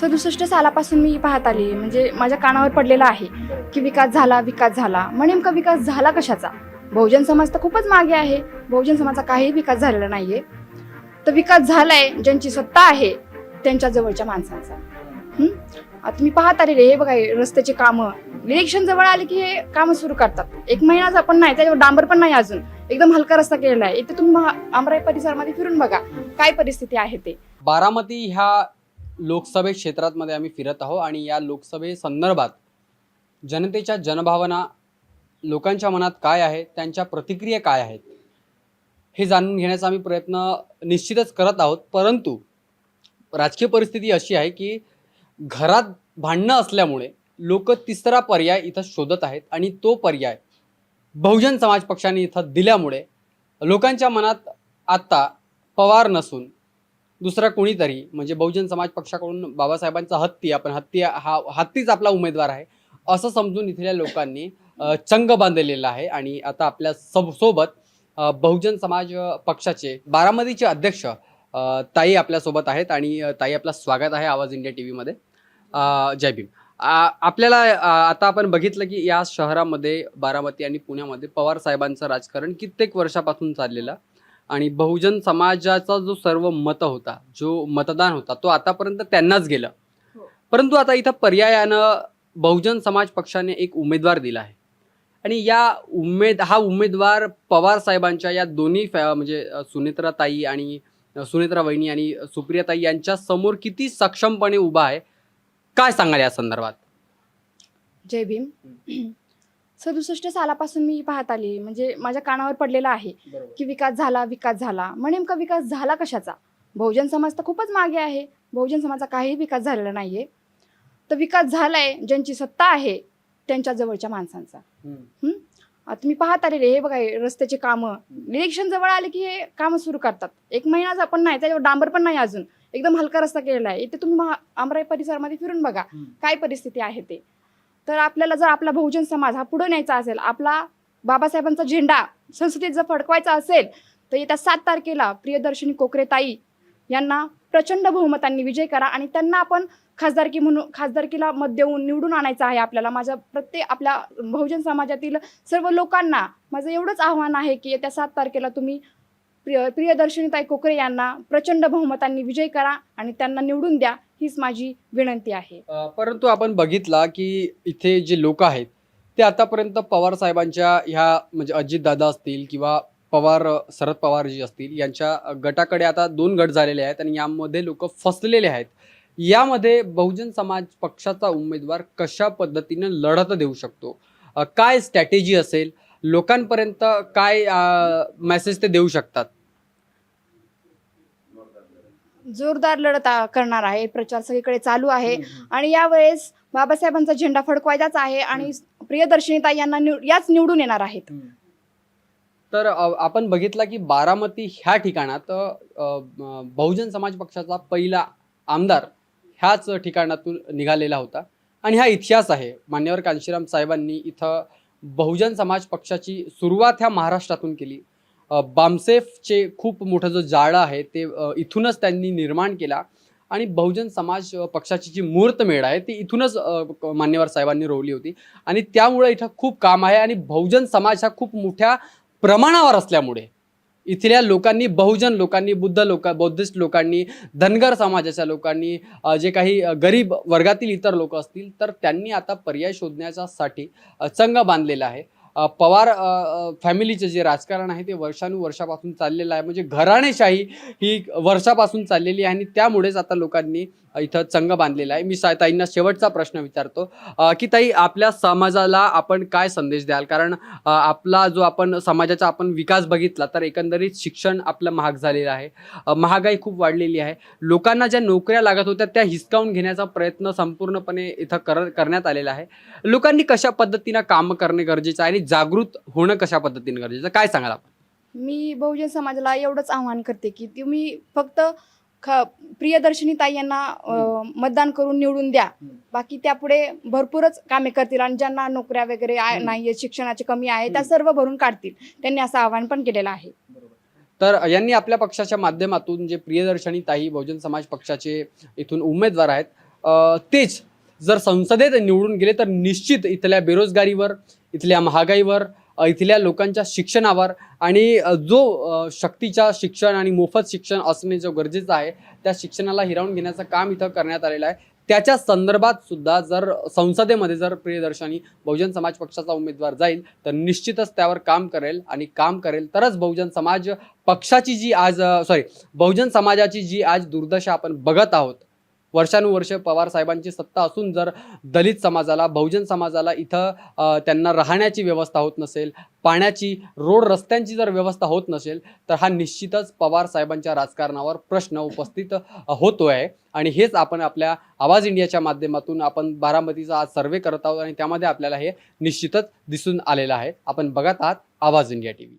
सदुसष्ट सालापासून मी पाहत आली म्हणजे माझ्या कानावर पडलेला आहे की विकास झाला विकास झाला. मग नेमका विकास झाला कशाचा? बहुजन समाज तर खूपच मागे आहे. बहुजन समाजाचा काही विकास झालेला नाहीये. तर विकास झालाय ज्यांची सत्ता आहे त्यांच्या जवळच्या माणसांचा. आता तुम्ही पाहत आलेले हे बघा रस्त्याचे कामं. इलेक्शन जवळ आले की हे कामं सुरू करतात. एक महिनाचा पण नाही त्याच्यावर डांबर पण नाही अजून. एकदम हलका रस्ता केलेला आहे. इथे तुम्ही महा- अमराई परिसरामध्ये फिरून बघा काय परिस्थिती आहे ते. बारामती ह्या लोकसभे क्षेत्रामध्ये आम्ही फिरत आहोत आणि या लोकसभे संदर्भात जनतेच्या जनभावना लोकांच्या मनात काय आहे? त्यांच्या प्रतिक्रिया काय आहेत? हे जाणून घेण्याचा आम्ही प्रयत्न निश्चितच करत आहोत. परंतु राजकीय परिस्थिती अशी आहे की घरात भांडणं असल्यामुळे लोक तिसरा पर्याय इथं शोधत आहेत आणि तो पर्याय बहुजन समाज पक्षाने इथं दिल्यामुळे लोकांच्या मनात आत्ता पवार नसून दुसरा कोणीतरी म्हणजे बहुजन समाज पक्षाकडून बाबासाहेबांचा हत्ती आपण हत्ती हा हत्तीच आपला उमेदवार आहे असं समजून इथल्या लोकांनी चंग बांधलेला आहे. आणि आता आपल्या सब सोबत बहुजन समाज पक्षाचे बारामतीचे अध्यक्ष ताई आपल्यासोबत आहेत. आणि ताई आपला स्वागत आहे आवाज इंडिया टी व्हीमध्ये जय भीम. आपल्याला आता आपण बघितलं की या शहरामध्ये बारामती आणि पुण्यामध्ये पवार साहेबांचं राजकारण कित्येक वर्षापासून चाललेलं. आणि बहुजन समाजाचा जो सर्व मत होता जो मतदान होता तो आतापर्यंत त्यांनाच गेलं. हो. परंतु आता इथं पर्यायानं बहुजन समाज पक्षाने एक उमेदवार दिला आहे. आणि या उमेद हा उमेदवार पवार साहेबांच्या या दोन्ही फॅ- म्हणजे सुनेत्राताई आणि सुनेत्रा वहिनी आणि सुप्रियाताई यांच्या समोर किती सक्षमपणे उभा आहे काय सांगाल या संदर्भात? जय भीम. सदुसष्ट सालापासून मी पाहत आली. म्हणजे माझ्या कानावर पडलेला आहे की विकास झाला विकास झाला. मग नेमका विकास झाला कशाचा? बहुजन समाज तर खूपच मागे आहे. बहुजन समाजाचा काही विकास झालेला नाहीये. तर विकास झालाय ज्यांची सत्ता आहे त्यांच्या जवळच्या माणसांचा. आता तुम्ही पाहत आलेले हे बघा हे रस्त्याचे कामं. इलेक्शन जवळ आले की हे कामं सुरू करतात. एक महिनाचा पण नाही त्याच्यावर डांबर पण नाही अजून. एकदम हलका रस्ता केलेला आहे. इथे तुम्ही महा अमराई परिसरामध्ये फिरून बघा. काय परिस्थिती आहे ते? तर आपल्याला जर आपला बहुजन समाज हा पुढे न्यायचा असेल आपला बाबासाहेबांचा झेंडा संसदेत जर फडकवायचा असेल तर येत्या सात तारखेला प्रियदर्शनी कोकरेताई यांना प्रचंड बहुमतांनी विजय करा आणि त्यांना आपण खासदारकी म्हणून खासदारकीला मत देऊन निवडून आणायचं आहे आपल्याला. माझ्या प्रत्येक आपल्या बहुजन समाजातील सर्व लोकांना माझं एवढंच आव्हान आहे की येत्या सात तारखेला तुम्ही प्रिय प्रियदर्शनीताई कोकरे यांना प्रचंड बहुमतांनी विजय करा आणि त्यांना निवडून द्या हीच माझी विनंती आहे. परंतु आपण बघितला की इथे जे लोक आहेत ते आतापर्यंत पवार साहेबांच्या ह्या म्हणजे अजितदादा असतील किंवा पवार शरद पवार जी असतील यांच्या गटाकडे आता दोन गट झालेले आहेत आणि यामध्ये लोक फसलेले आहेत. यामध्ये बहुजन समाज पक्षाचा उमेदवार कशा पद्धतीने लढत देऊ शकतो? काय स्ट्रॅटेजी असेल? लोकांपर्यंत काय मेसेज ते देऊ शकतात? जोरदार लढत करणार आहे. प्रचार सगळीकडे चालू आहे. आणि यावेळेस बाबासाहेबांचा झेंडा फडकवायचाच आहे आणि प्रियदर्शनीताई यांना याच निवडून येणार आहेत. तर आपण बघितलं की बारामती ह्या ठिकाणात बहुजन समाज पक्षाचा पहिला आमदार ह्याच ठिकाणातून निघालेला होता. आणि हा इतिहास आहे. मान्यवर कांशीराम साहेबांनी इथं बहुजन समाज पक्षाची सुरुवात ह्या महाराष्ट्रातून केली. बामसेफचे खूप मोठं जो जाळं आहे ते इथूनच त्यांनी निर्माण केला. आणि बहुजन समाज पक्षाची जी मूर्तमेढ आहे ती इथूनच मान्यवर साहेबांनी रोवली होती. आणि त्यामुळे इथं खूप काम आहे आणि बहुजन समाज हा खूप मोठ्या प्रमाणावर असल्यामुळे इथल्या लोकांनी बहुजन लोकांनी बुद्ध लोक बौद्धिस्ट लोकांनी धनगर समाजाच्या लोकांनी जे काही गरीब वर्गातील इतर लोक असतील तर त्यांनी आता पर्याय शोधण्याच्यासाठी संघ बांधलेला आहे. पवार फॅमिलीचं जे राजकारण आहे ते वर्षानुवर्षापासून चाललेलं आहे. म्हणजे घराणेशाही ही वर्षापासून चाललेली आहे आणि त्यामुळेच आता लोकांनी इथं चंग बांधलेला आहे. मी सा ताईंना शेवटचा प्रश्न विचारतो की ताई आपल्या समाजाला आपण काय संदेश द्याल? कारण आपला जो आपण समाजाचा आपण विकास बघितला तर एकंदरीत शिक्षण आपलं महाग झालेलं आहे. महागाई खूप वाढलेली आहे. लोकांना ज्या नोकऱ्या लागत होत्या त्या हिसकावून घेण्याचा प्रयत्न संपूर्णपणे इथं कर करण्यात आलेला आहे. लोकांनी कशा पद्धतीनं काम करणे गरजेचं आहे आणि जागृत होणं कशा पद्धतीने गरजेचं काय सांगाल आपण मी बहुजन समाजाला एवढंच आव्हान करते की तुम्ही फक्त ख प्रियदर्शनी ताई यांना अं, मतदान करून निवडून द्या. बाकी त्यापुढे भरपूरच कामे करतील आणि ज्यांना नोकऱ्या वगैरे आहे- हम्म. नाहीये शिक्षणाची कमी आहे त्या हम्म. सर्व भरून काढतील त्यांनी असं आव्हान पण केलेलं आहे तर यांनी आपल्या पक्षाच्या माध्यमातून जे प्रियदर्शनी ताई बहुजन समाज पक्षाचे इथून उमेदवार आहेत अ, तेच जर संसदेत निवडून गेले तर निश्चित इथल्या बेरोजगारीवर इथल्या महागाईवर इथल्या लोकांच्या शिक्षणावर आणि जो शक्तीच्या शिक्षण आणि मोफत शिक्षण असणे जो गरजेचं आहे त्या शिक्षणाला हिरावून घेण्याचं काम इथं करण्यात आलेलं आहे. त्याच्या संदर्भात सुद्धा जर संसदेमध्ये जर प्रियदर्शनी बहुजन समाज पक्षाचा उमेदवार जाईल तर निश्चितच त्यावर काम करेल आणि काम करेल. तरच बहुजन समाज पक्षाची जी आज सॉरी बहुजन समाजाची जी आज दुर्दशा आपण बघत आहोत वर्षानुवर्ष पवार साहेबांची सत्ता असून जर दलित समाजाला बहुजन समाजाला इथं त्यांना राहण्याची व्यवस्था होत नसेल पाण्याची रोड रस्त्यांची जर व्यवस्था होत नसेल तर हा निश्चितच पवार साहेबांच्या राजकारणावर प्रश्न उपस्थित होतो आहे आणि हेच आपण आपल्या आवाज इंडियाच्या माध्यमातून आपण बारामतीचा आज सर्वे करत आहोत आणि त्यामध्ये आपल्याला हे निश्चितच दिसून आलेलं आहे. आपण बघत आहात आवाज इंडिया टी व्ही